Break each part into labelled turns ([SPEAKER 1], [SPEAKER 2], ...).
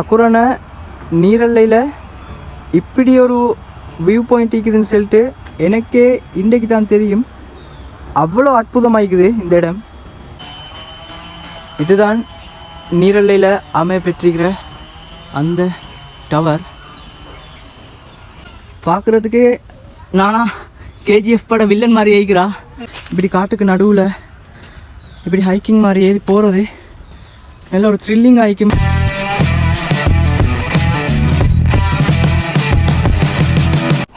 [SPEAKER 1] அக்குறான நீரல்லையில் இப்படி ஒரு view point இருக்குதுன்னு சொல்லிட்டு எனக்கே இன்றைக்கு தான் தெரியும். அவ்வளோ அற்புதமாயிக்குது இந்த இடம். இதுதான் நீரல்லையில் அமைய பெற்றிருக்கிற அந்த டவர் பார்க்குறதுக்கு நானா கேஜிஎஃப் பட வில்லன் மாதிரி ஏய்க்கிறா இப்படி காட்டுக்கு நடுவில் இப்படி ஹைக்கிங் மாதிரி ஏறி போகிறது நல்ல ஒரு thrilling hiking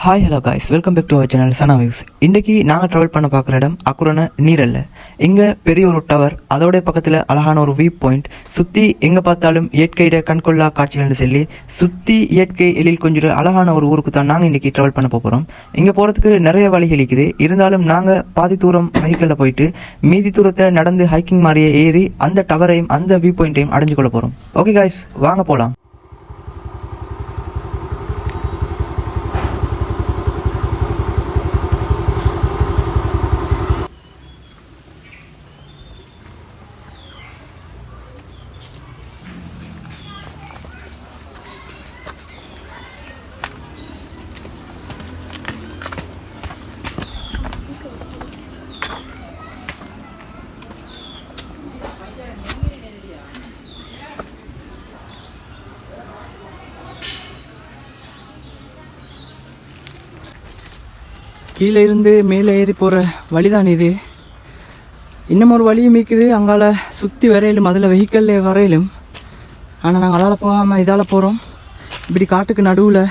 [SPEAKER 1] hi hello guys welcome back to our channel Sana views இன்றைக்கி நாங்கள் ட்ராவல் பண்ண பார்க்குற இடம் அக்குறான நீரல்ல. இங்கே பெரிய ஒரு டவர் அதோடைய பக்கத்தில் அழகான ஒரு வியூ பாயிண்ட் சுற்றி எங்கே பார்த்தாலும் இயற்கையிட கண்கொள்ளா காட்சிகள்னு சொல்லி சுற்றி இயற்கை எழில் கொஞ்சம் அழகான ஒரு ஊருக்கு தான் நாங்கள் இன்றைக்கி ட்ராவல் பண்ண போகிறோம் இங்கே போகிறதுக்கு நிறைய வழிகள் இருக்குது இருந்தாலும் நாங்கள் பாதி தூரம் வெஹிக்கிளில் போயிட்டு மீதி தூரத்தை நடந்து ஹைக்கிங் மாதிரியே ஏறி அந்த டவரையும் அந்த வியூ பாயிண்ட்டையும் அடைஞ்சு கொள்ள போகிறோம் ஓகே காய்ஸ் வாங்க போகலாம் கீழே இருந்து மேலே ஏறி போகிற வழிதான் இது. இன்னும் ஒரு வழியும் மீக்குது அங்கால சுற்றி வரையிலும் அதில் வெஹிக்கல்ல வரையிலும். ஆனால் நாங்கள் அதால் போகாமல் இதால் போகிறோம் இப்படி காட்டுக்கு நடுவில்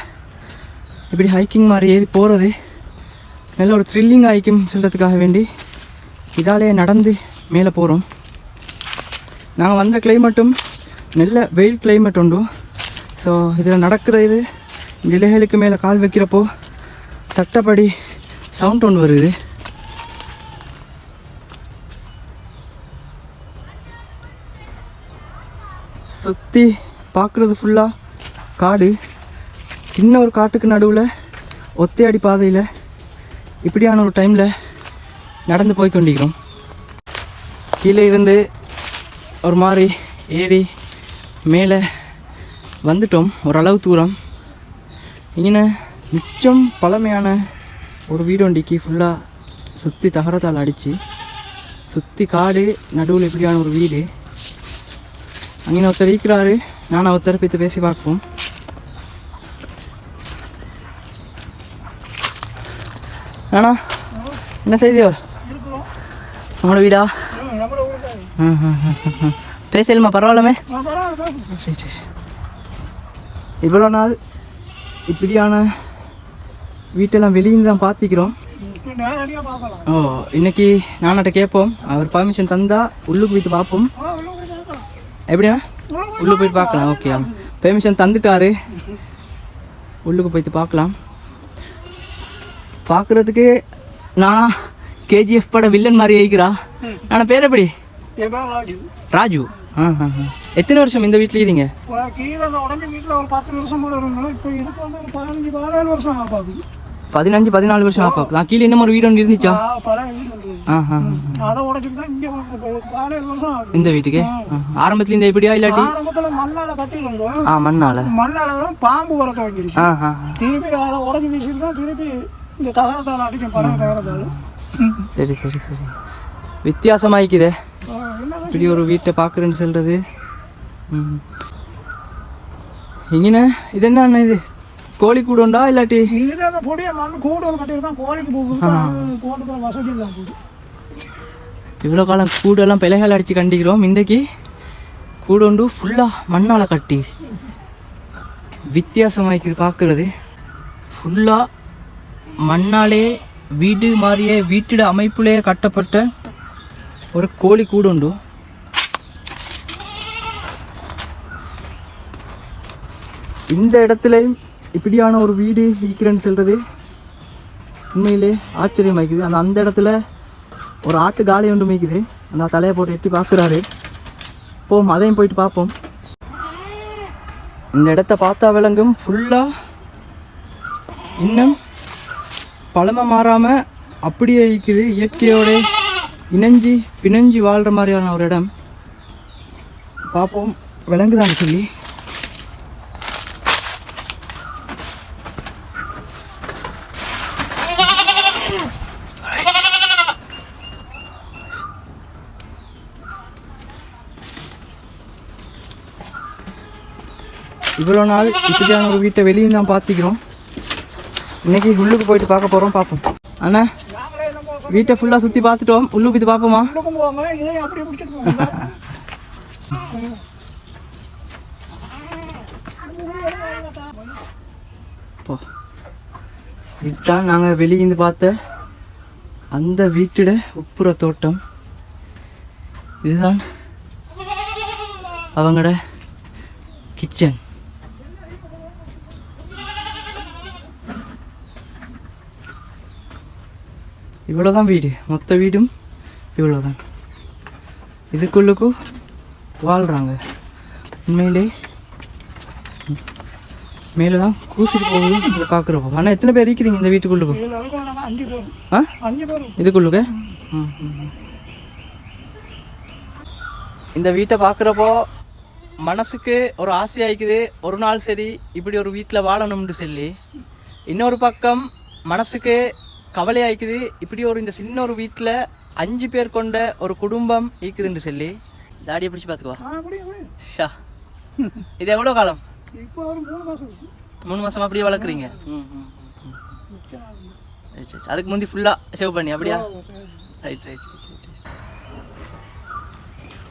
[SPEAKER 1] இப்படி ஹைக்கிங் மாதிரி ஏறி போகிறது நல்ல ஒரு த்ரில்லிங் ஹைக்கிங் சொல்கிறதுக்காக வேண்டி இதாலே நடந்து மேலே போகிறோம் நாங்கள் வந்த கிளைமேட்டும் நல்ல வெயில் கிளைமேட் உண்டு. ஸோ இதில் நடக்கிற இது இந்த இலைகளுக்கு மேலே கால் வைக்கிறப்போ சட்டப்படி சவுண்ட் ஒன்று வருது. சுற்றி பார்க்குறது ஃபுல்லாக காடு. சின்ன ஒரு காட்டுக்கு நடுவில் ஒத்தையடி பாதையில் இப்படியான ஒரு டைமில் நடந்து போய் கொண்டிருக்கிறோம். கீழே இருந்து ஒரு மாதிரி ஏறி மேலே வந்துட்டோம். ஓரளவு தூரம். இங்கே மிச்சம் பழமையான ஒரு வீடு வண்டிக்கு ஃபுல்லாக சுற்றி தகரத்தால் அடித்து சுற்றி காடு நடுவில் இப்படியான ஒரு வீடு. அங்கே ஒருத்தர் இருக்கிறாரு. நான் ஒருத்தர் பற்றி பேசி பார்ப்போம். அண்ணா என்ன செய்தியோ உங்களோட வீடா. பேசலுமா பரவாயில்லமே. இவ்வளோ நாள் இப்படியான வீட்டெல்லாம் வெளியிருந்து தான் பார்த்திக்கிறோம் ஓ இன்னைக்கு நானாட்ட கேட்போம். அவர் பர்மிஷன் தந்தா உள்ளுக்கு போயிட்டு பார்ப்போம். எப்படிண்ணா உள்ளுக்கு போயிட்டு பார்க்கலாம். ஓகே. பெர்மிஷன் தந்துட்டாரு. உள்ளுக்கு போயிட்டு பார்க்கலாம். பார்க்குறதுக்கு நானா கேஜிஎஃப் பட வில்லன் மாதிரி ஏய்க்கிறா நான் பேர் எப்படி? ராஜு. ஆ. எத்தனை வருஷம் இந்த வீட்டில் இருங்க
[SPEAKER 2] கீழே உடஞ்ச வீட்டில் ஒரு பத்து வருஷம் கூட இருந்தோம். இப்போ இதுக்கு வந்து ஒரு பதினஞ்சு பதினேழு வருஷம் ஆகாது.
[SPEAKER 1] பதினஞ்சு பதினாலு வருஷம் ஆப்பா நான் கீழே இன்னும் ஒரு வீடு ஒன்று இருந்துச்சா?
[SPEAKER 2] இங்கே
[SPEAKER 1] இந்த வீட்டுக்கு? ஆரம்பத்துல இந்த எப்படியா இல்லாட்டி?
[SPEAKER 2] மண்ணால்
[SPEAKER 1] ஆ மண்ணால.
[SPEAKER 2] மண்ணால் பாம்பு வர துவங்கிருச்சு. திருப்பி அதை உடஞ்சி திருப்பி இந்த தகரத்தால் அடிச்சோம் பழைய தகரத்தால்.
[SPEAKER 1] சரி சரி சரி. வித்தியாசமாயிக்குதே.
[SPEAKER 2] என்ன
[SPEAKER 1] இப்படி ஒரு வீட்டை பார்க்குறேன்னு சொல்கிறது ம். இங்கண்ணே இது என்ன இது? கோழி கூடுண்டா இல்லாட்டி?
[SPEAKER 2] இது அந்த பொடியை மண் கூடு கட்டியிருக்கான் கோழிக்கு போகுது போட்டுக்கிற வசதி இல்லாம போகுது.
[SPEAKER 1] இவ்வளோ காலம் கூடெல்லாம் பிள்ளைகள் அடித்து கண்டிக்கிறோம். இன்றைக்கு கூடு உண்டு ஃபுல்லாக மண்ணால் கட்டி வித்தியாசமாயிக்குது பார்க்குறது. ஃபுல்லாக மண்ணாலே வீடு மாதிரியே வீட்டிட அமைப்புலே கட்டப்பட்ட ஒரு கோழி கூடு உண்டு இந்த இடத்துலையும் இப்படியான ஒரு வீடு இருக்கிறேன்னு சொல்கிறது உண்மையிலே ஆச்சரியமாக்குது அந்த அந்த இடத்துல ஒரு ஆட்டு காலை ஒன்று மேய்க்குது. அந்த தலையை போட்டு எட்டி பார்க்குறாரு. போம் அதையும் போயிட்டு பார்ப்போம். இந்த இடத்த பார்த்தா விளங்கும் ஃபுல்லாக இன்னும் பழமை மாறாமல் அப்படியே இருக்குது. இயற்கையோட இணைஞ்சி பிணைஞ்சி வாழ்கிற மாதிரியான ஒரு இடம். பார்ப்போம் விலங்குதான் சொல்லி. இவ்வளோ நாள் இப்படியான ஒரு வீட்டை வெளியே தான் பார்த்துக்கிறோம் இன்றைக்கி உள்ளுக்கு போயிட்டு பார்க்க போகிறோம் பார்ப்போம். அண்ணா வீட்டை ஃபுல்லாக சுற்றி பார்த்துட்டோம். உள்ளுக்கு இது பார்ப்போமா?
[SPEAKER 2] இப்போ
[SPEAKER 1] போ. இதுதான் நாங்கள் வெளியிருந்து பார்த்த அந்த வீட்டோட உப்புற தோட்டம். இதுதான் அவங்களோட கிச்சன் இவ்வளோதான் வீடு. மொத்த வீடும் இவ்வளோதான் இதுக்குள்ளுக்கும் வாழ்கிறாங்க உண்மையிலே மேலே தான் கூசிட்டு போகுது இதை பார்க்குறப்போ ஆனால் எத்தனை பேர் இருக்கிறீங்க இந்த வீட்டுக்குள்ளுக்கு? ஆ? இதுக்குள்ளுக்க. இந்த வீட்டை பார்க்குறப்போ மனசுக்கு ஒரு ஆசையாயிக்குது ஒரு நாள் சரி இப்படி ஒரு வீட்டில் வாழணும்னு சொல்லி. இன்னொரு பக்கம் மனசுக்கு கவலையாயிக்குது. இப்படி ஒரு இந்த சின்ன ஒரு வீட்டில் அஞ்சு பேர் கொண்ட ஒரு குடும்பம் இருக்குதுன்னு சொல்லி. தாடியை பிடிச்சி பார்த்துக்குவா ஷா. இது எவ்வளோ காலம்?
[SPEAKER 2] மூணு மாசமா
[SPEAKER 1] அப்படியே வளர்க்குறீங்க? ம் அதுக்கு முந்தி ஃபுல்லாக சேவ் பண்ணி அப்படியா. ரைட் ரைட்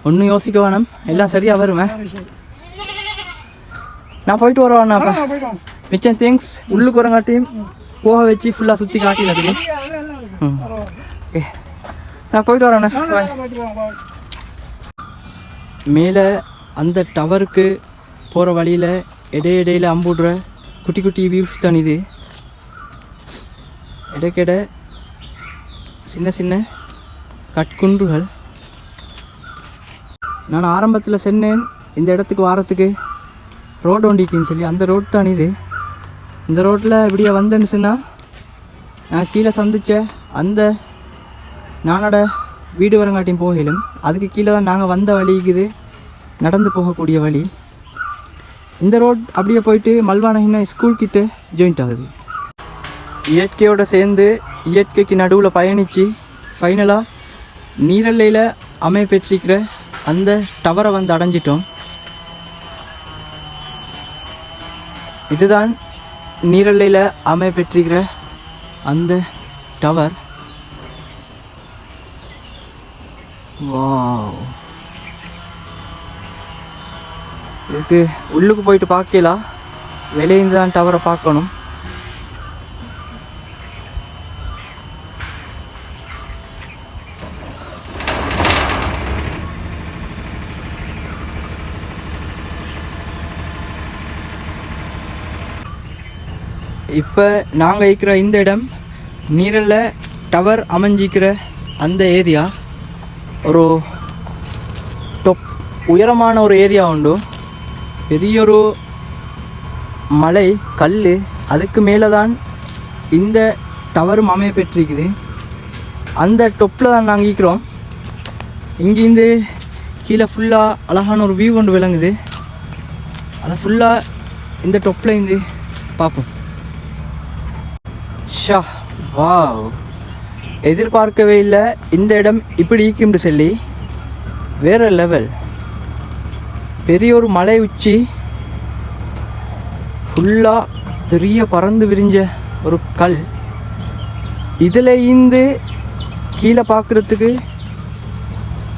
[SPEAKER 1] ஒன்றும் யோசிக்க வேணாம். எல்லாம் சரியாக வருமே?
[SPEAKER 2] சரி.
[SPEAKER 1] நான் போயிட்டு
[SPEAKER 2] வாங்க.
[SPEAKER 1] மிச்சம் திங்ஸ் உள்ளுக்கு வரங்காட்டியும் போக வச்சு ஃபுல்லாக சுற்றி
[SPEAKER 2] பரவாயில்ல.
[SPEAKER 1] ஓகே நான் போயிட்டு வரேண்ணா. மேலே அந்த டவருக்கு போகிற வழியில் இடைய இடையில அம்புடுற குட்டி குட்டி வியூஸ் தான் இது. இடைக்கிட சின்ன சின்ன கட்குன்றுகள். நான் ஆரம்பத்தில் சொன்னேன் இந்த இடத்துக்கு வாரத்துக்கு ரோடு ஒண்டிக்குன்னு சொல்லி அந்த ரோடு தான் இது. இந்த ரோட்டில் இப்படியே வந்தேன்னுச்சுன்னா நான் கீழே சந்தித்த அந்த நானோட வீடு வரங்காட்டியும் போகலும் அதுக்கு கீழே தான் நாங்கள் வந்த வழி இருக்குது. நடந்து போகக்கூடிய வழி. இந்த ரோட் அப்படியே போயிட்டு மல்வானகின ஸ்கூல் கிட்ட ஜாயிண்ட் ஆகுது. இயற்கையோட சேர்ந்து இயற்கைக்கு நடுவில் பயணித்து ஃபைனலாக நீரல்லையில் அமைப்பெற்றிருக்கிற அந்த டவரை வந்து அடைஞ்சிட்டோம். இதுதான் நீரல்லையில் அமைய பெற்றிருக்கிற அந்த டவர் வாவ் இதுக்கு உள்ளுக்கு போயிட்டு பார்க்கலாம் வெளியேந்து தான் டவரை பார்க்கணும் இப்போ நாங்கள் இருக்கிற இந்த இடம் நீரில் டவர் அமைஞ்சிக்கிற அந்த ஏரியா ஒரு டொப் உயரமான ஒரு ஏரியா உண்டு. பெரிய ஒரு மலை கல் அதுக்கு மேலே தான் இந்த டவரும் அமைய பெற்றிருக்குது. அந்த டொப்பில் தான் நாங்கள் இருக்கிறோம் இங்கேருந்து கீழே ஃபுல்லாக அழகான ஒரு வியூ ஒன்று விளங்குது. அதை ஃபுல்லாக இந்த டொப்பில் இருந்து பார்ப்போம். ஷா வாவ். எதிர்பார்க்கவே இல்லை இந்த இடம் இப்படி இருக்கும்னு சொல்லி. வேற லெவல் பெரிய ஒரு மலை உச்சி. ஃபுல்லாக பெரிய பறந்து விரிஞ்ச ஒரு கல். இதில் இருந்து கீழே பார்க்குறதுக்கு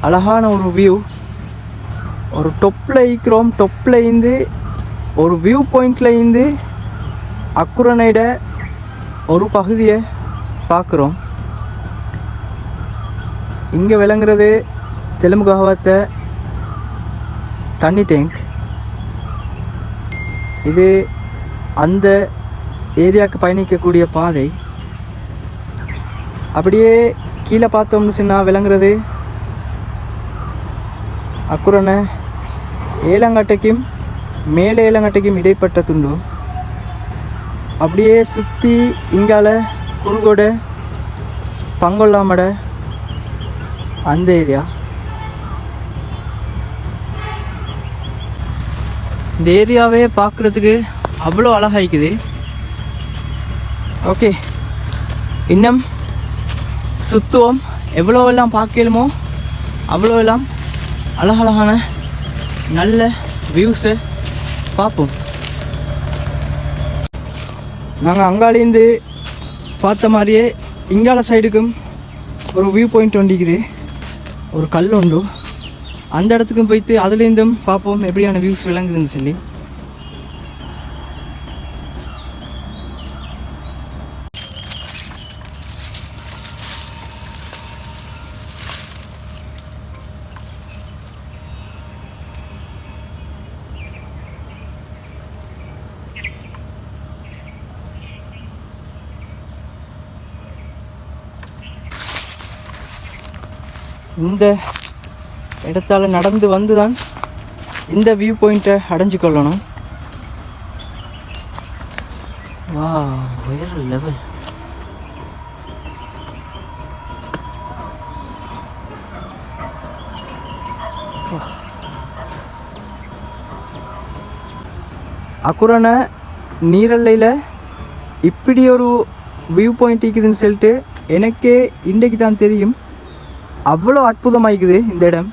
[SPEAKER 1] அழகான ஒரு வியூ ஒரு டொப்பில் இருக்கிறோம் டொப்பில் இருந்து ஒரு வியூ பாயிண்டில் இருந்து அக்குரனைட ஒரு பகுதியை பார்க்குறோம். இங்கே விளங்குறது தெலுங்குகாவத்தை தண்ணி டேங்க் இது அந்த ஏரியாவுக்கு பயணிக்கக்கூடிய பாதை. அப்படியே கீழே பார்த்தோம்னு சொன்னால் விளங்குறது அக்குரனை ஏலங்கட்டைக்கும் மேலே ஏலங்கட்டைக்கும் இடைப்பட்ட துண்டு. அப்படியே சுற்றி இங்கால குறுகோட பங்கொல்லாமட அந்த ஏரியா. இந்த ஏரியாவே பார்க்குறதுக்கு அவ்வளோ அழகாய்க்குது. ஓகே. இன்னும் சுற்றுவோம் எவ்வளோ எல்லாம் பார்க்கலுமோ அவ்வளோ எல்லாம் அழகழகான நல்ல வியூஸை பார்ப்போம். நாங்கள் அங்காலேருந்து பார்த்த மாதிரியே இங்கால சைடுக்கும் ஒரு வியூ பாயிண்ட் ஒண்டிக்குது ஒரு கல் உண்டு. அந்த இடத்துக்கும் போயிட்டு அதுலேருந்தும் பார்ப்போம் எப்படியான வியூஸ் விளங்குதுன்னு சொல்லி. இந்த இடத்தால நடந்து வந்து தான் இந்த வியூ பாயிண்ட்டை அடைஞ்சு கொள்ளணும் வா வேறு லெவல் அக்குறான நீரல்லையில் இப்படி ஒரு வியூ பாயிண்ட் இருக்குதுன்னு சொல்லிட்டு எனக்கே இன்றைக்கு தான் தெரியும். அவ்வளோ அற்புதமாயிக்குது இந்த இடம்.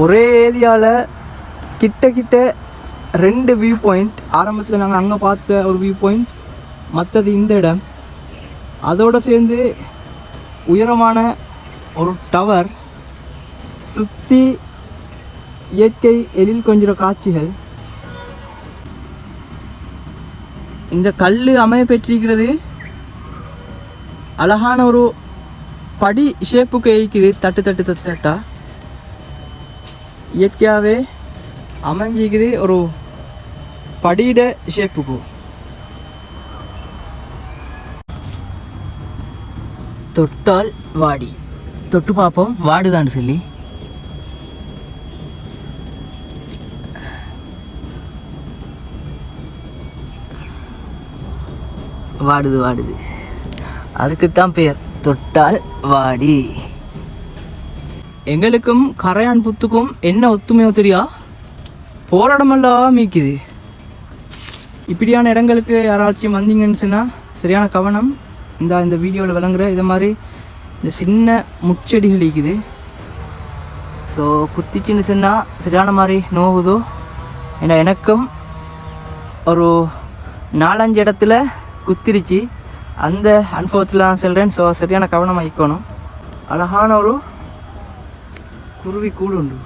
[SPEAKER 1] ஒரே ஏரியாவில் கிட்ட கிட்ட ரெண்டு வியூ பாயிண்ட் ஆரம்பத்தில் நாங்கள் அங்கே பார்த்த ஒரு வியூ பாயிண்ட் மற்றது இந்த இடம். அதோடு சேர்ந்து உயரமான ஒரு டவர் சுற்றி இயற்கை எழில் கொஞ்சம் காட்சிகள். இந்த கல் அமைய பெற்றிருக்கிறது. அழகான ஒரு படி ஷேப்புக்கு ஏய்க்குது தட்டு தட்டு தட்டு தட்டா? இயற்கையாகவே அமைஞ்சிக்குது ஒரு படியிட ஷேப்புக்கு. தொட்டால் வாடி. தொட்டு பார்ப்போம் வாடுதான்னு சொல்லி. வாடுது வாடுது. அதுக்குத்தான் பேர் தொட்டால் வாடி. எங்களுக்கும் கரையான் புத்துக்கும் என்ன ஒத்துமையோ தெரியா? போராடமெல்லாம் மீக்குது. இப்படியான இடங்களுக்கு யாராச்சும் வந்தீங்கன்னு சொன்னால் சரியான கவனம். இந்த இந்த வீடியோவில் விளங்குற இதை மாதிரி இந்த சின்ன முச்செடிகள் இருக்குது ஸோ குத்திச்சுன்னு சொன்னால் சரியான மாதிரி நோவுதோ? ஏன்னா எனக்கும் ஒரு நாலஞ்சு இடத்துல குத்திருச்சு. அந்த அன்ஃபோர்ச்சில் தான் சொல்கிறேன் ஸோ சரியான கவனம் வைக்கணும் அழகான ஒரு குருவி கூடு உண்டு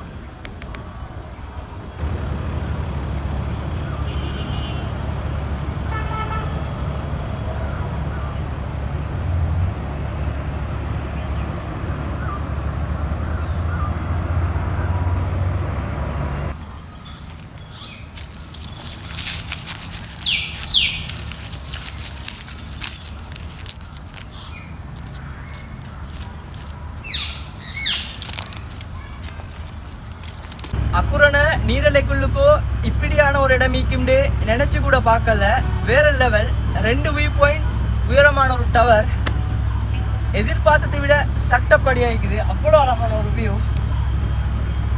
[SPEAKER 1] அக்குறன உங்களுக்கோ இப்படியான ஒரு இடம் மீக்கும்டு நினைச்சு கூட பார்க்கல. வேற லெவல் ரெண்டு வியூ பாயிண்ட் உயரமான ஒரு டவர் எதிர்பார்த்ததை விட சட்டப்படியாக இருக்குது. அவ்வளோ அழகான ஒரு வியூ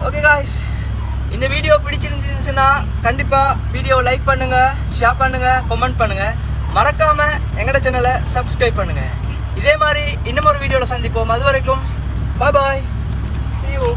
[SPEAKER 1] ஓகே காய்ஸ் இந்த வீடியோ பிடிச்சிருந்துச்சுன்னா கண்டிப்பாக வீடியோ லைக் பண்ணுங்க ஷேர் பண்ணுங்க கமெண்ட் பண்ணுங்க. மறக்காம எங்கட சேனலை சப்ஸ்கிரைப் பண்ணுங்க. இதே மாதிரி இன்னும் ஒரு வீடியோவில் சந்திப்போம். அது வரைக்கும் பாய் பாய் சி you.